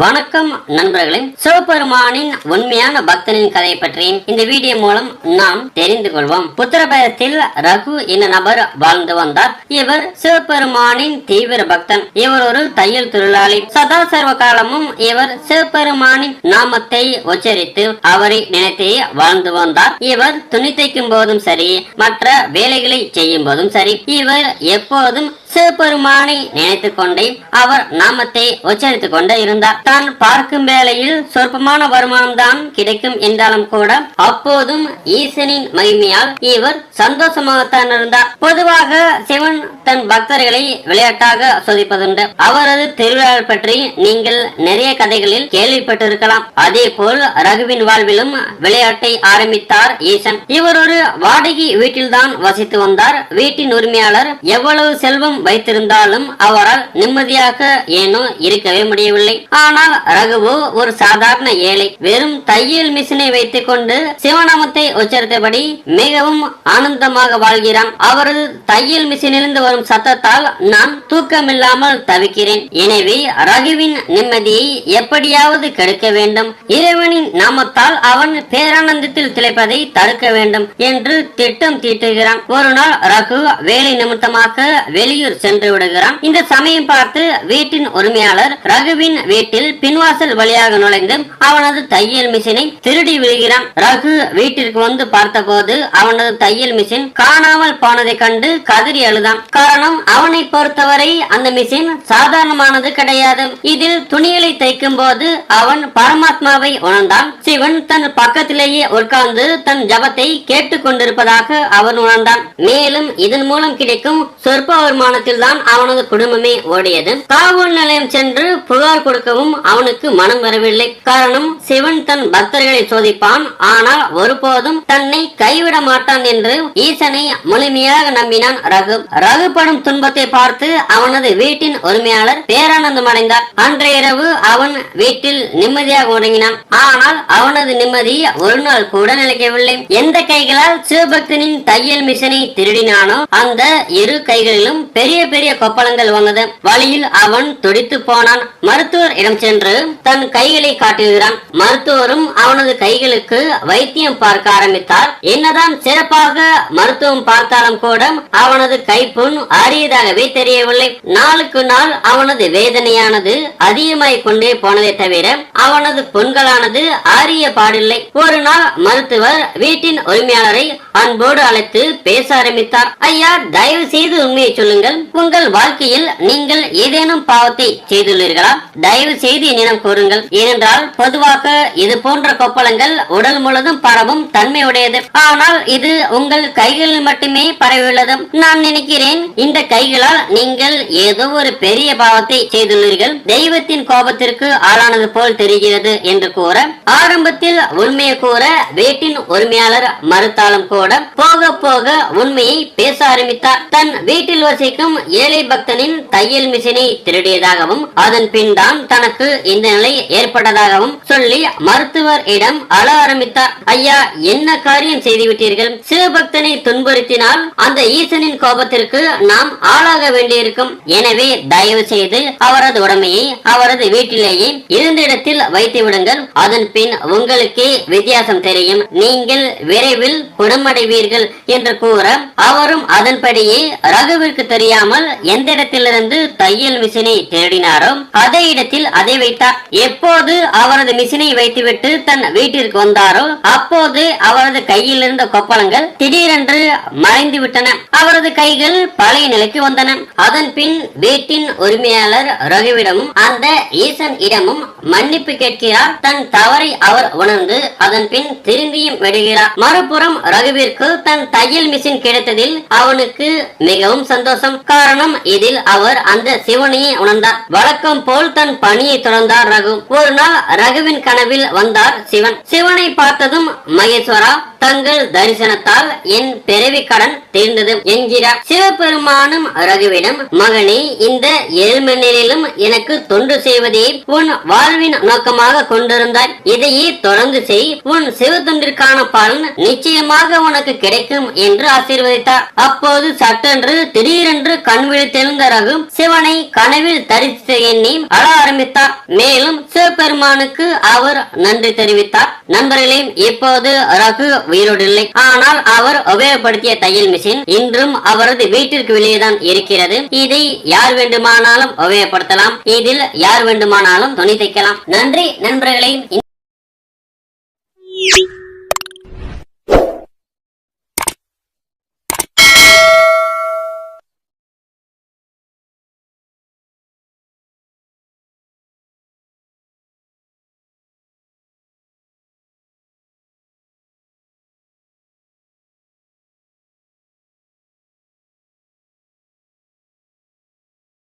வணக்கம் நண்பர்களே. சிவபெருமானின் உண்மையான பக்தனின் கதை பற்றி இந்த வீடியோ மூலம் நாம் தெரிந்து கொள்வோம். புத்திரபயத்தில் ரகு என்ற நபர் வாழ்ந்து வந்தார். இவர் சிவபெருமானின் தீவிர பக்தன். இவர் ஒரு தையல் தொழிலாளி. சதா சர்வ காலமும் இவர் சிவபெருமானின் நாமத்தை உச்சரித்து அவரை நினைத்தே வாழ்ந்து வந்தார். இவர் துணி தைக்கும் போதும் சரி மற்ற வேலைகளை செய்யும் போதும் சரி இவர் எப்போதும் சிவபெருமானை நினைத்துக் கொண்டே அவர் நாமத்தை உச்சரித்துக் கொண்டே இருந்தார். தான் பார்க்கும் வேளையில் சொற்பமான வருமானம் தான் கிடைக்கும் என்றாலும் கூட அப்போதும் ஈசனின் மகிமையால் இவர் சந்தோஷமாகத்தான் இருந்தார். பொதுவாக சிவன் தன் பக்தர்களை விளையாட்டாக சோதிப்பதுண்டு. அவரது திருவிழா பற்றி நீங்கள் நிறைய கதைகளில் கேள்விப்பட்டிருக்கலாம். அதே போல் ரகுவின் வாழ்விலும் விளையாட்டை ஆரம்பித்தார் ஈசன். இவர் ஒரு வாடகை வீட்டில்தான் வசித்து வந்தார். வீட்டின் உரிமையாளர் எவ்வளவு செல்வம் வைத்திருந்தாலும் அவரால் நிம்மதியாக ஏனோ இருக்கவே முடியவில்லை. ஆனால் ரகுவோ ஒரு சாதாரண ஏழை. வெறும் தையல் மிஷினை வைத்துக் கொண்டு சிவநாமத்தை உச்சரித்தபடி மிகவும் ஆனந்தமாக வாழ்கிறான். அவரது தையல் மிஷினிலிருந்து வரும் சத்தத்தால் நான் தூக்கமில்லாமல் தவிக்கிறேன். எனவே ரகுவின் நிம்மதியை எப்படியாவது கெடுக்க வேண்டும். இறைவனின் நாமத்தால் அவன் பேரானந்தத்தில் திளைப்பதை தடுக்க வேண்டும் என்று திட்டம் தீட்டுகிறான். ஒரு நாள் ரகு வேலை நிமித்தமாக வெளியூர் சென்று விடுகிறான். இந்த சமயம் பார்த்து வீட்டின் உரிமையாளர் ரகுவின் வீட்டில் பின்வாசல் வழியாக நுழைந்து அவனது தையல் மிஷினை திருடி விடுகிறான் ரகு வீட்டிற்கு வந்து பார்த்தபோது அவனது தையல் மிஷின் காணாமல் போனதை கண்டு கதறி அழுதான். காரணம் அவனை பொறுத்தவரை அந்த மிஷின் சாதாரணமானது கிடையாது. இதில் துணிகளை தைக்கும் போது அவன் பரமாத்மாவை உணர்ந்தான். சிவன் தன் பக்கத்திலேயே உட்கார்ந்து தன் ஜபத்தை கேட்டுக் கொண்டிருப்பதாக அவன் உணர்ந்தான். மேலும் இதன் மூலம் கிடைக்கும் சொற்ப வருமானத்தில் தான் அவனது குடும்பமே ஓடியது. காவல் நிலையம் சென்று புகார் கொடுக்கவும் அவனுக்கு மனம் வரவில்லை. காரணம் சிவன் தன் பக்தர்களை சோதிப்பான். ஆனால் ஒருபோதும் தன்னை கைவிட மாட்டான் என்று ஈசனை முழுமையாக நம்பினான் ரகு. ரகு படும் துன்பத்தை பார்த்து அவனது வீட்டின் உரிமையாளர் பேரானந்தம் அடைந்தார். அன்றைய இரவு அவன் வீட்டில் நிம்மதியாக உறங்கினான். ஆனால் அவனது நிம்மதி ஒரு நாள் கூட நிலைக்கவில்லை. எந்த கைகளால் சிவபக்தனின் தையல் மிஷனை திருடினானோ அந்த இரு கைகளிலும் பெரிய பெரிய கொப்பளங்கள் வந்தது வழியில் அவன் துடித்து போனான். மருத்துவர் இடம் சென்று தன் கைகளை காட்டுகிறான். மருத்துவரும் அவனது கைகளுக்கு வைத்தியம் பார்க்க ஆரம்பித்தார். என்னதான் சிறப்பாக மருத்துவம் பார்த்தாலும் கூட அவனது கைப்புண் அரியதாகவே தெரியவில்லை. நாளுக்கு நாள் அவனது வேதனையானது அதிகமாய் கொண்டே போனதை தவிர அவனது புண்களானது ஆரிய பாடில்லை. ஒரு நாள் மருத்துவர் வீட்டின் உரிமையாளரை அன்போடு அழைத்து பேச ஆரம்பித்தார். ஐயா தயவு செய்து உண்மையை சொல்லுங்கள். உங்கள் வாழ்க்கையில் நீங்கள் ஏதேனும் பாவத்தை செய்துள்ளீர்களா? தயவு செய்து என்னிடம் கூறுங்கள். ஏனென்றால் பொதுவாக இது போன்ற கொப்பளங்கள் உடல் முழுதும் பரவும் தன்மையுடையது. ஆனால் இது உங்கள் கைகளில் மட்டுமே பரவியுள்ளது. நான் நினைக்கிறேன் இந்த கைகளால் நீங்கள் ஏதோ ஒரு பெரிய பாவத்தை செய்துள்ளீர்கள். தெய்வத்தின் கோபத்திற்கு ஆளானது போல் தெரிகிறது என்று கூற ஆரம்பத்தில் உண்மையை கூற வீட்டின் உரிமையாளர் மறுத்தாலும் கூட போக போக உண்மையை பேச ஆரம்பித்தார். தன் வீட்டில் வசிக்கும் ஏழை பக்தனின் தையல் மிஷினை திருடியதாகவும் அதன் பின் தான் தனக்கு இந்த நிலை ஏற்பட்டதாகவும் சொல்லி மருத்துவர் இடம் அழ ஆரம்பித்தார். ஐயா என்ன காரியம் செய்துவிட்டீர்கள்? சிவபக்தனை துன்புறுத்தினால் அந்த ஈசனின் கோபத்திற்கு நாம் ஆளாக வேண்டியிருக்கும். எனவே தயவு செய்து அவரது உடமையை அவரது வீட்டிலேயே இருந்த இடத்தில் வைத்து விடுங்கள். அதன் பின் உங்களுக்கே வித்தியாசம் தெரியும். நீங்கள் விரைவில் குணமடைவீர்கள் என்று கூற அவரும் அதன்படியே ரகுவிற்கு தெரிய தெரியாமல் எந்த இடத்திலிருந்து தையல் மிஷினை தேடினாரோ அதே இடத்தில் அதை வைத்தார். எப்போது அவரது மிஷினை வைத்துவிட்டு தன் வீட்டிற்கு வந்தாரோ அப்போது அவரது கையில் இருந்த கொப்பளங்கள் திடீரென்று மறைந்து விட்டன. அவரது கைகள் பழைய நிலைக்கு வந்தன. அதன் பின் வீட்டின் உரிமையாளர் ரகுவிடமும் அந்த ஈசன் இடமும் மன்னிப்பு கேட்கிறார். தன் தவறை அவர் உணர்ந்து அதன் பின் திரும்பியும் விடுகிறார். மறுபுறம் ரகுவிற்கு தன் தையல் மிஷின் கிடைத்ததில் அவனுக்கு மிகவும் சந்தோஷம். காரணம் இதில் அவர் அந்த சிவனையை உணர்ந்தார். வழக்கம் போல் தன் பணியை தொடர்ந்தார் ரகு. ஒரு நாள் ரகுவின் கனவில் வந்தார் சிவன். சிவனை பார்த்ததும் மகேஸ்வரா தங்கள் தரிசனத்தால் என் பிறவி கடன் தீர்ந்தது என்கிறார். சிவபெருமானும் ரகுவிடம் மகனே இந்த ஏழ்மண்ணிலும் எனக்கு தொண்டு செய்வதே உன் வாழ்வின் நோக்கமாக கொண்டிருந்தாய். இதையே தொடர்ந்து செய். உன் சிவ தொண்டிற்கான பலன் நிச்சயமாக உனக்கு கிடைக்கும் என்று ஆசீர்வதித்தார். அப்போது சட்டென்று திடீரென்று கண் விழித்தெழுந்த ரகு சிவனை கனவில் தரிசித்து எண்ணி அழ ஆரம்பித்தார். மேலும் சிவபெருமானுக்கு அவர் நன்றி தெரிவித்தார். நண்பர்களே இப்போது ரகு உயிரோடு இல்லை ஆனால் அவர் உபயோகப்படுத்திய தையல் மிஷின் இன்றும் அவரது வீட்டிற்கு வெளியேதான் இருக்கிறது. இதை யார் வேண்டுமானாலும் உபயோகப்படுத்தலாம். இதில் யார் வேண்டுமானாலும் துணி தைக்கலாம். நன்றி நண்பர்களே.